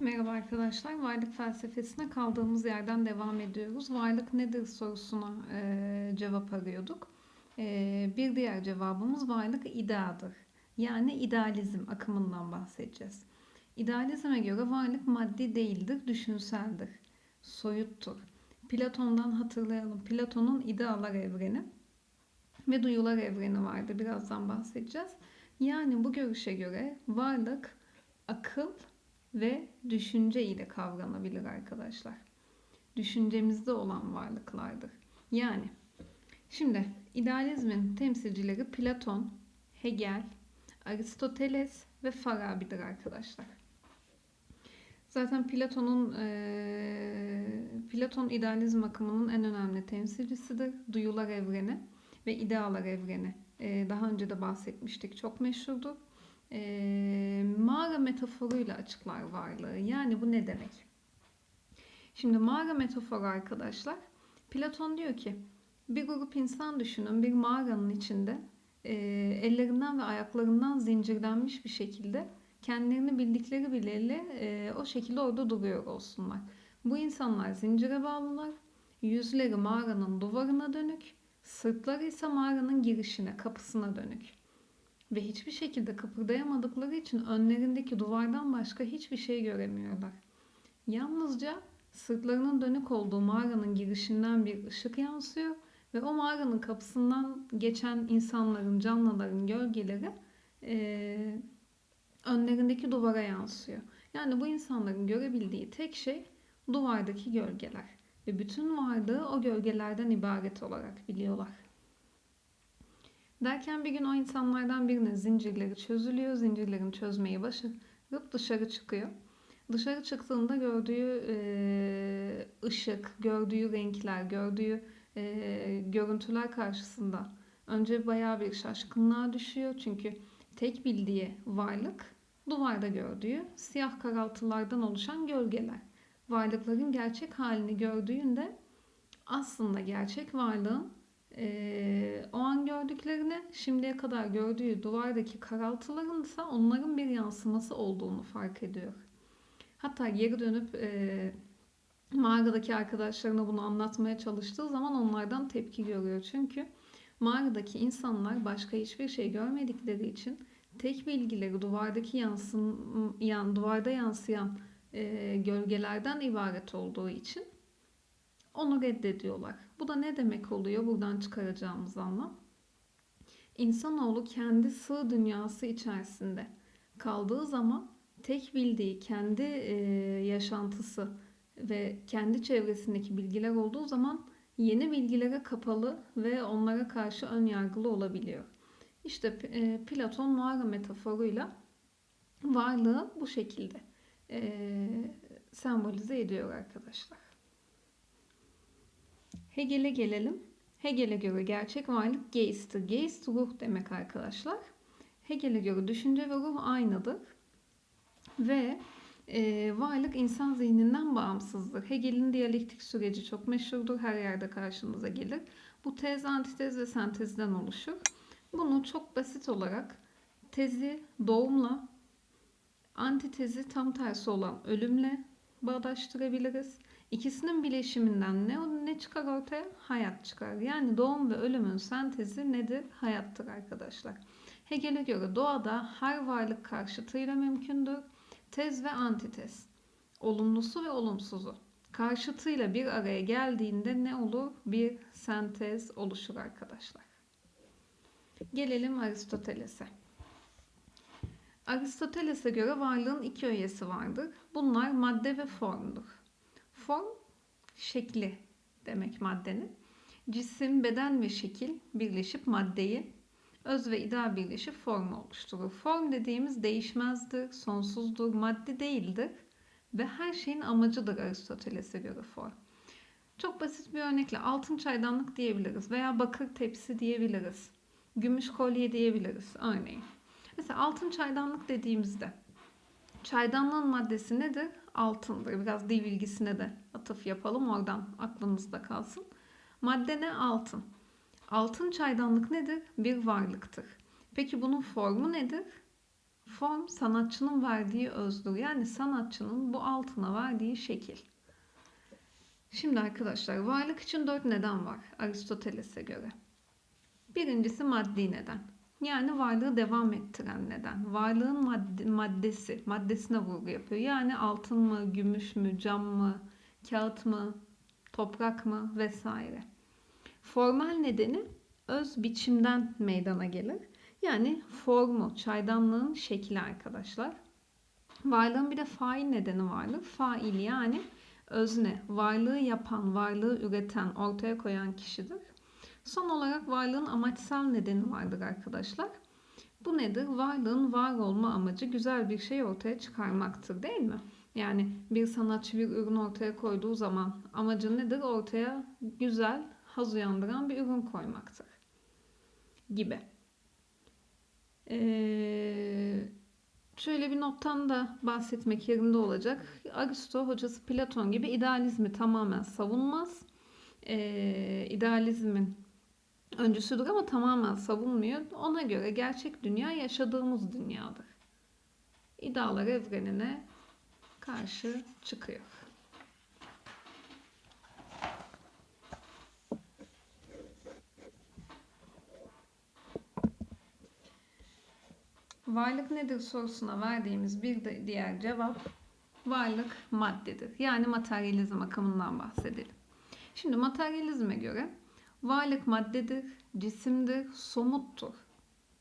Merhaba arkadaşlar. Varlık felsefesine kaldığımız yerden devam ediyoruz. Varlık nedir sorusuna e, cevap arıyorduk. E, bir diğer cevabımız varlık ideadır. Yani idealizm akımından bahsedeceğiz. İdealizme göre varlık maddi değildir, düşünseldir, soyuttur. Platon'dan hatırlayalım. Platon'un idealar evreni ve duyular evreni vardı. Birazdan bahsedeceğiz. Yani bu görüşe göre varlık akıl ve düşünce ile kavranabilir arkadaşlar. Düşüncemizde olan varlıklardır. Yani şimdi idealizmin temsilcileri Platon, Hegel, Aristoteles ve Farabi'dir arkadaşlar. Zaten Platon'un e, Platon idealizm akımının en önemli temsilcisidir. Duyular evreni ve idealar evreni. E, daha önce de bahsetmiştik. Çok meşhurdur e, mağara metaforuyla açıklar varlığı. Yani bu ne demek? Şimdi mağara metaforu arkadaşlar, Platon diyor ki bir grup insan düşünün bir mağaranın içinde e, ellerinden ve ayaklarından zincirlenmiş bir şekilde kendilerini bildikleri bileli e, o şekilde orada duruyor olsunlar. Bu insanlar zincire bağlılar, yüzleri mağaranın duvarına dönük, sırtları ise mağaranın girişine, kapısına dönük ve hiçbir şekilde kıpırdayamadıkları için önlerindeki duvardan başka hiçbir şey göremiyorlar. Yalnızca sırtlarının dönük olduğu mağaranın girişinden bir ışık yansıyor ve o mağaranın kapısından geçen insanların, canlıların gölgeleri e, önlerindeki duvara yansıyor. Yani bu insanların görebildiği tek şey duvardaki gölgeler ve bütün varlığı o gölgelerden ibaret olarak biliyorlar. Derken bir gün o insanlardan birinin zincirleri çözülüyor. Zincirlerini çözmeyi başarıp dışarı çıkıyor. Dışarı çıktığında gördüğü e, ışık, gördüğü renkler, gördüğü e, görüntüler karşısında önce bayağı bir şaşkınlığa düşüyor. Çünkü tek bildiği varlık duvarda gördüğü siyah karaltılardan oluşan gölgeler. Varlıkların gerçek halini gördüğünde aslında gerçek varlığın e, o an gördüklerini şimdiye kadar gördüğü duvardaki karaltıların ise onların bir yansıması olduğunu fark ediyor. Hatta geri dönüp e, mağaradaki arkadaşlarına bunu anlatmaya çalıştığı zaman onlardan tepki görüyor. Çünkü mağaradaki insanlar başka hiçbir şey görmedikleri için tek bilgileri duvardaki yansın, yan, duvarda yansıyan e, gölgelerden ibaret olduğu için onu reddediyorlar. Bu da ne demek oluyor buradan çıkaracağımız anlam? İnsanoğlu kendi sığ dünyası içerisinde kaldığı zaman tek bildiği kendi e, yaşantısı ve kendi çevresindeki bilgiler olduğu zaman yeni bilgilere kapalı ve onlara karşı ön yargılı olabiliyor. İşte e, Platon mağara metaforuyla varlığı bu şekilde e, sembolize ediyor arkadaşlar. Hegel'e gelelim. Hegel'e göre gerçek varlık geist'tir. Geist ruh demek arkadaşlar. Hegel'e göre düşünce ve ruh aynıdır. Ve e, varlık insan zihninden bağımsızdır. Hegel'in diyalektik süreci çok meşhurdur. Her yerde karşımıza gelir. Bu tez, antitez ve sentezden oluşur. Bunu çok basit olarak tezi doğumla, antitezi tam tersi olan ölümle bağdaştırabiliriz. İkisinin bileşiminden ne, ne çıkar ortaya? Hayat çıkar. Yani doğum ve ölümün sentezi nedir? Hayattır arkadaşlar. Hegel'e göre doğada her varlık karşıtıyla mümkündür. Tez ve antitez. Olumlusu ve olumsuzu. Karşıtıyla bir araya geldiğinde ne olur? Bir sentez oluşur arkadaşlar. Gelelim Aristoteles'e. Aristoteles'e göre varlığın iki öğesi vardır. Bunlar madde ve formdur. Form şekli demek maddenin. Cisim, beden ve şekil birleşip maddeyi, öz ve ideal birleşip formu oluşturur. Form dediğimiz değişmezdir, sonsuzdur, madde değildir ve her şeyin amacıdır Aristoteles'e göre form. Çok basit bir örnekle altın çaydanlık diyebiliriz veya bakır tepsi diyebiliriz. Gümüş kolye diyebiliriz örneğin. Mesela altın çaydanlık dediğimizde çaydanlığın maddesi nedir? Altındır. Biraz dil bilgisine de atıf yapalım oradan aklımızda kalsın. Madde ne? Altın. Altın çaydanlık nedir? Bir varlıktır. Peki bunun formu nedir? Form sanatçının verdiği özdür. Yani sanatçının bu altına verdiği şekil. Şimdi arkadaşlar varlık için dört neden var Aristoteles'e göre. Birincisi maddi neden. Yani varlığı devam ettiren neden. Varlığın madde, maddesi, maddesine vurgu yapıyor. Yani altın mı, gümüş mü, cam mı, kağıt mı, toprak mı vesaire. Formal nedeni öz biçimden meydana gelir. Yani formu, çaydanlığın şekli arkadaşlar. Varlığın bir de fail nedeni vardır. Fail yani özne, varlığı yapan, varlığı üreten, ortaya koyan kişidir. Son olarak varlığın amaçsal nedeni vardır arkadaşlar. Bu nedir? Varlığın var olma amacı güzel bir şey ortaya çıkarmaktır değil mi? Yani bir sanatçı bir ürün ortaya koyduğu zaman amacı nedir? Ortaya güzel, haz uyandıran bir ürün koymaktır. Gibi. Ee, şöyle bir nottan da bahsetmek yerinde olacak. Aristo hocası Platon gibi idealizmi tamamen savunmaz. Ee, idealizmin öncüsüdür ama tamamen savunmuyor. Ona göre gerçek dünya yaşadığımız dünyadır. İdealar evrenine karşı çıkıyor. Varlık nedir sorusuna verdiğimiz bir diğer cevap varlık maddedir. Yani materyalizm akımından bahsedelim. Şimdi materyalizme göre varlık maddedir, cisimdir, somuttur.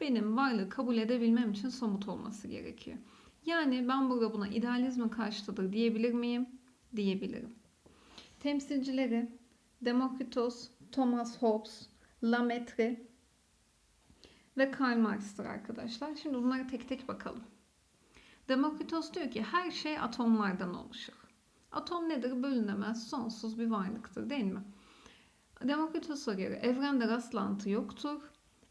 Benim varlığı kabul edebilmem için somut olması gerekiyor. Yani ben burada buna idealizmin karşıtıdır diyebilir miyim? Diyebilirim. Temsilcileri Demokritos, Thomas Hobbes, Lamaitre ve Karl Marx'tır arkadaşlar. Şimdi bunlara tek tek bakalım. Demokritos diyor ki her şey atomlardan oluşur. Atom nedir? Bölünemez, sonsuz bir varlıktır değil mi? Demokritos'a göre evrende rastlantı yoktur.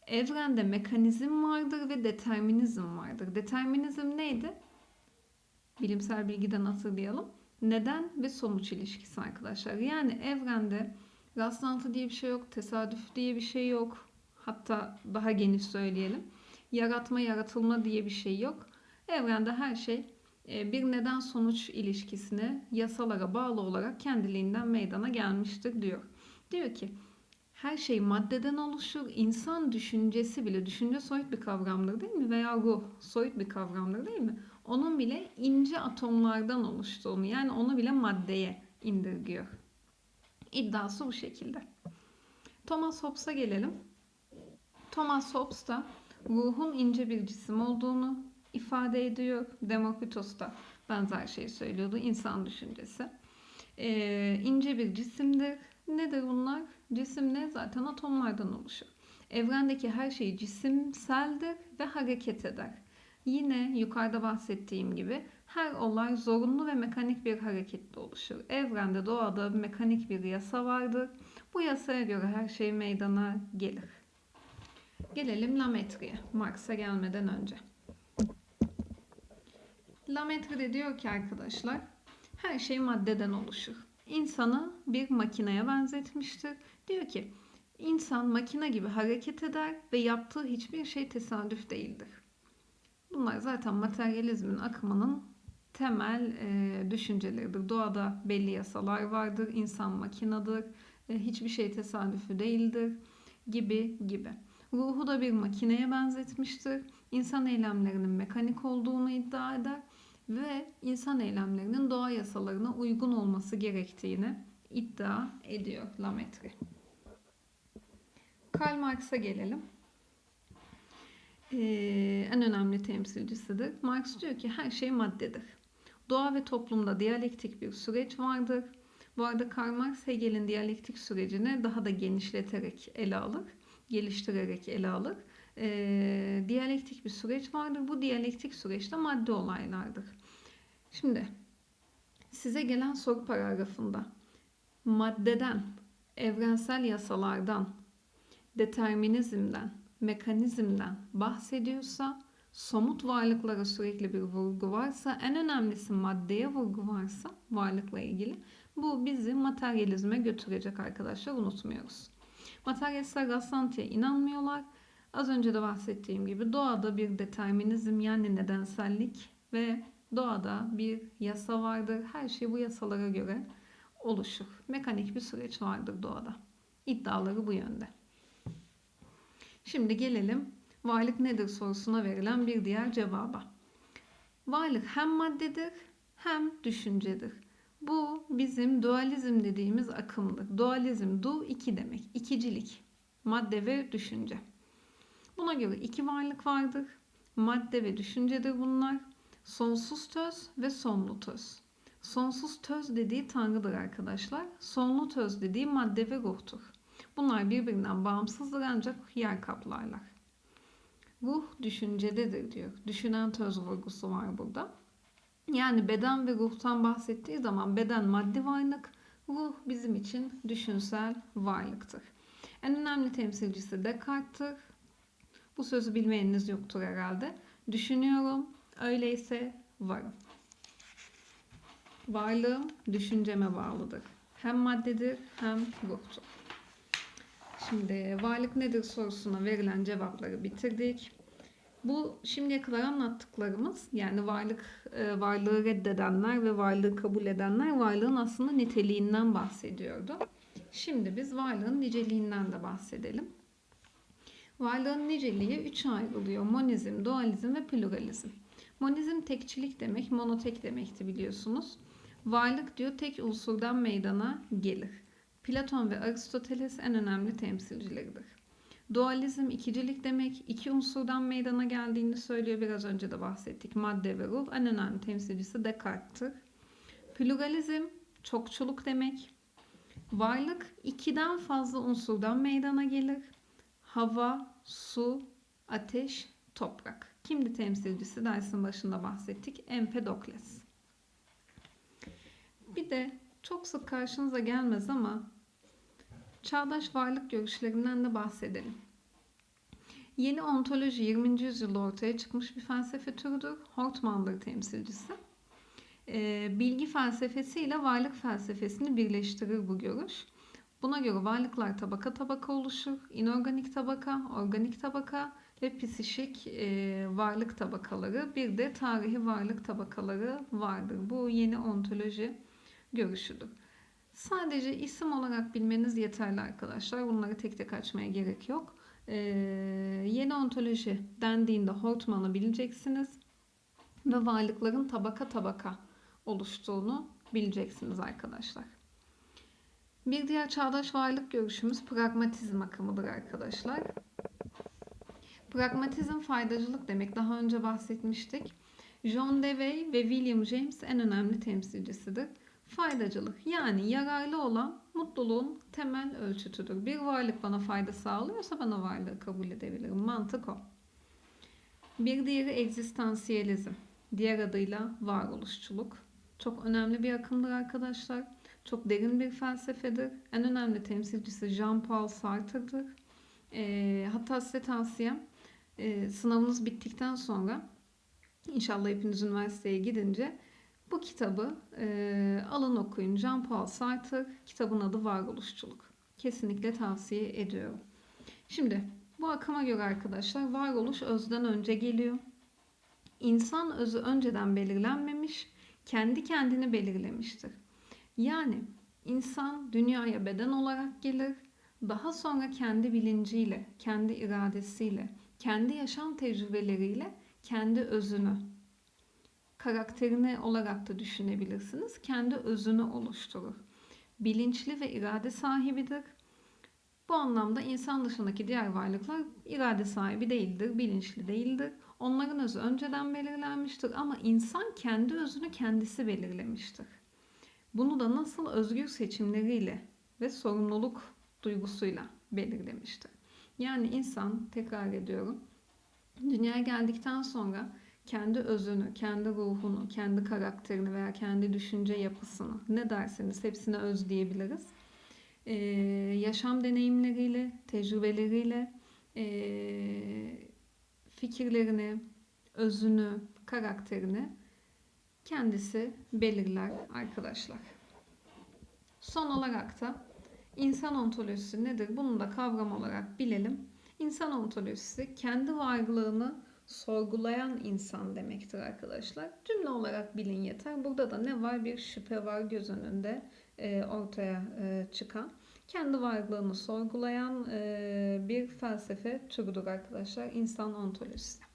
Evrende mekanizm vardır ve determinizm vardır. Determinizm neydi? Bilimsel bilgiden hatırlayalım. Neden ve sonuç ilişkisi arkadaşlar. Yani evrende rastlantı diye bir şey yok, tesadüf diye bir şey yok. Hatta daha geniş söyleyelim. Yaratma, yaratılma diye bir şey yok. Evrende her şey e, bir neden sonuç ilişkisine yasalara bağlı olarak kendiliğinden meydana gelmiştir diyor. Diyor ki her şey maddeden oluşur. İnsan düşüncesi bile, düşünce soyut bir kavramdır değil mi? Veya ruh soyut bir kavramdır değil mi? Onun bile ince atomlardan oluştuğunu yani onu bile maddeye indirgiyor. İddiası bu şekilde. Thomas Hobbes'a gelelim. Thomas Hobbes da ruhun ince bir cisim olduğunu ifade ediyor. Demokritos da benzer şeyi söylüyordu. İnsan düşüncesi. Ee, ince bir cisimdir. Nedir bunlar? Cisim ne? Zaten atomlardan oluşur. Evrendeki her şey cisimseldir ve hareket eder. Yine yukarıda bahsettiğim gibi her olay zorunlu ve mekanik bir hareketle oluşur. Evrende, doğada mekanik bir yasa vardır. Bu yasaya göre her şey meydana gelir. Gelelim Lametre'ye, Marx'a gelmeden önce. Lametre de diyor ki arkadaşlar, her şey maddeden oluşur. İnsanı bir makineye benzetmiştir. Diyor ki, insan makine gibi hareket eder ve yaptığı hiçbir şey tesadüf değildir. Bunlar zaten materyalizmin akımının temel e, düşünceleridir. Doğada belli yasalar vardır, insan makinedir, e, hiçbir şey tesadüfü değildir gibi gibi. Ruhu da bir makineye benzetmiştir. İnsan eylemlerinin mekanik olduğunu iddia eder ve insan eylemlerinin doğa yasalarına uygun olması gerektiğini iddia ediyor Lametri. Karl Marx'a gelelim. Ee, en önemli temsilcisidir. Marx diyor ki her şey maddedir. Doğa ve toplumda diyalektik bir süreç vardır. Bu arada Karl Marx Hegel'in diyalektik sürecini daha da genişleterek ele alır geliştirerek ele alır. E, diyalektik bir süreç vardır. Bu diyalektik süreçte madde olaylardır. Şimdi size gelen soru paragrafında maddeden, evrensel yasalardan, determinizmden, mekanizmden bahsediyorsa, somut varlıklara sürekli bir vurgu varsa, en önemlisi maddeye vurgu varsa varlıkla ilgili bu bizi materyalizme götürecek arkadaşlar unutmuyoruz. Materyalistler rastlantıya inanmıyorlar. Az önce de bahsettiğim gibi doğada bir determinizm yani nedensellik ve doğada bir yasa vardır. Her şey bu yasalara göre oluşur. Mekanik bir süreç vardır doğada. İddiaları bu yönde. Şimdi gelelim varlık nedir sorusuna verilen bir diğer cevaba. Varlık hem maddedir hem düşüncedir. Bu bizim dualizm dediğimiz akımdır. Dualizm, du iki demek. İkicilik. Madde ve düşünce. Buna göre iki varlık vardır. Madde ve düşüncedir bunlar. Sonsuz töz ve sonlu töz. Sonsuz töz dediği tanrıdır arkadaşlar. Sonlu töz dediği madde ve ruhtur. Bunlar birbirinden bağımsızdır ancak yer kaplarlar. Ruh düşüncededir diyor. Düşünen töz vurgusu var burada. Yani beden ve ruhtan bahsettiği zaman beden maddi varlık, ruh bizim için düşünsel varlıktır. En önemli temsilcisi Descartes'tir. Bu sözü bilmeyeniniz yoktur herhalde. Düşünüyorum, öyleyse varım. Varlığım düşünceme bağlıdır. Hem maddedir hem ruhtur. Şimdi varlık nedir sorusuna verilen cevapları bitirdik. Bu şimdiye kadar anlattıklarımız yani varlık e, varlığı reddedenler ve varlığı kabul edenler varlığın aslında niteliğinden bahsediyordu. Şimdi biz varlığın niceliğinden de bahsedelim. Varlığın niceliği üçe ayrılıyor. Monizm, dualizm ve pluralizm. Monizm tekçilik demek, monotek demekti biliyorsunuz. Varlık diyor tek unsurdan meydana gelir. Platon ve Aristoteles en önemli temsilcileridir. Dualizm ikicilik demek, iki unsurdan meydana geldiğini söylüyor. Biraz önce de bahsettik. Madde ve ruh en önemli temsilcisi Descartes'tir. Pluralizm çokçuluk demek. Varlık ikiden fazla unsurdan meydana gelir. Hava, su, ateş, toprak. Kimdi temsilcisi? Dersin başında bahsettik. Empedokles. Bir de çok sık karşınıza gelmez ama çağdaş varlık görüşlerinden de bahsedelim. Yeni ontoloji 20. yüzyılda ortaya çıkmış bir felsefe türüdür. Hortman'dır temsilcisi. Ee, bilgi felsefesiyle varlık felsefesini birleştirir bu görüş. Buna göre varlıklar tabaka tabaka oluşur. İnorganik tabaka, organik tabaka ve psişik e, varlık tabakaları. Bir de tarihi varlık tabakaları vardır. Bu yeni ontoloji görüşüdür. Sadece isim olarak bilmeniz yeterli arkadaşlar. Bunları tek tek açmaya gerek yok. Ee, yeni ontoloji dendiğinde Hortman'ı bileceksiniz. Ve varlıkların tabaka tabaka oluştuğunu bileceksiniz arkadaşlar. Bir diğer çağdaş varlık görüşümüz pragmatizm akımıdır arkadaşlar. Pragmatizm faydacılık demek. Daha önce bahsetmiştik. John Dewey ve William James en önemli temsilcisidir. Faydacılık yani yararlı olan mutluluğun temel ölçütüdür. Bir varlık bana fayda sağlıyorsa ben o varlığı kabul edebilirim. Mantık o. Bir diğeri egzistansiyelizm. Diğer adıyla varoluşçuluk. Çok önemli bir akımdır arkadaşlar. Çok derin bir felsefedir. En önemli temsilcisi Jean-Paul Sartre'dır. E, hatta size tavsiyem e, sınavınız bittikten sonra inşallah hepiniz üniversiteye gidince bu kitabı e, alın okuyun. Jean-Paul Sartre. Kitabın adı Varoluşçuluk. Kesinlikle tavsiye ediyorum. Şimdi bu akıma göre arkadaşlar varoluş özden önce geliyor. İnsan özü önceden belirlenmemiş, kendi kendini belirlemiştir. Yani insan dünyaya beden olarak gelir, daha sonra kendi bilinciyle, kendi iradesiyle, kendi yaşam tecrübeleriyle kendi özünü, karakterini olarak da düşünebilirsiniz. Kendi özünü oluşturur. Bilinçli ve irade sahibidir. Bu anlamda insan dışındaki diğer varlıklar irade sahibi değildir, bilinçli değildir. Onların özü önceden belirlenmiştir ama insan kendi özünü kendisi belirlemiştir. Bunu da nasıl özgür seçimleriyle ve sorumluluk duygusuyla belirlemiştir. Yani insan, tekrar ediyorum, dünyaya geldikten sonra kendi özünü, kendi ruhunu, kendi karakterini veya kendi düşünce yapısını ne derseniz hepsine öz diyebiliriz. Ee, yaşam deneyimleriyle, tecrübeleriyle, e, fikirlerini, özünü, karakterini kendisi belirler arkadaşlar. Son olarak da insan ontolojisi nedir? Bunu da kavram olarak bilelim. İnsan ontolojisi kendi varlığını sorgulayan insan demektir arkadaşlar. Cümle olarak bilin yeter. Burada da ne var? Bir şüphe var göz önünde e, ortaya e, çıkan. Kendi varlığını sorgulayan e, bir felsefe türüdür arkadaşlar. İnsan ontolojisi.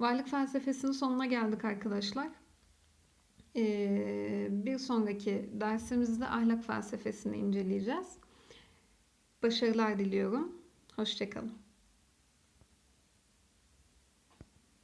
Varlık felsefesinin sonuna geldik arkadaşlar. Ee, bir sonraki dersimizde ahlak felsefesini inceleyeceğiz. Başarılar diliyorum. Hoşçakalın.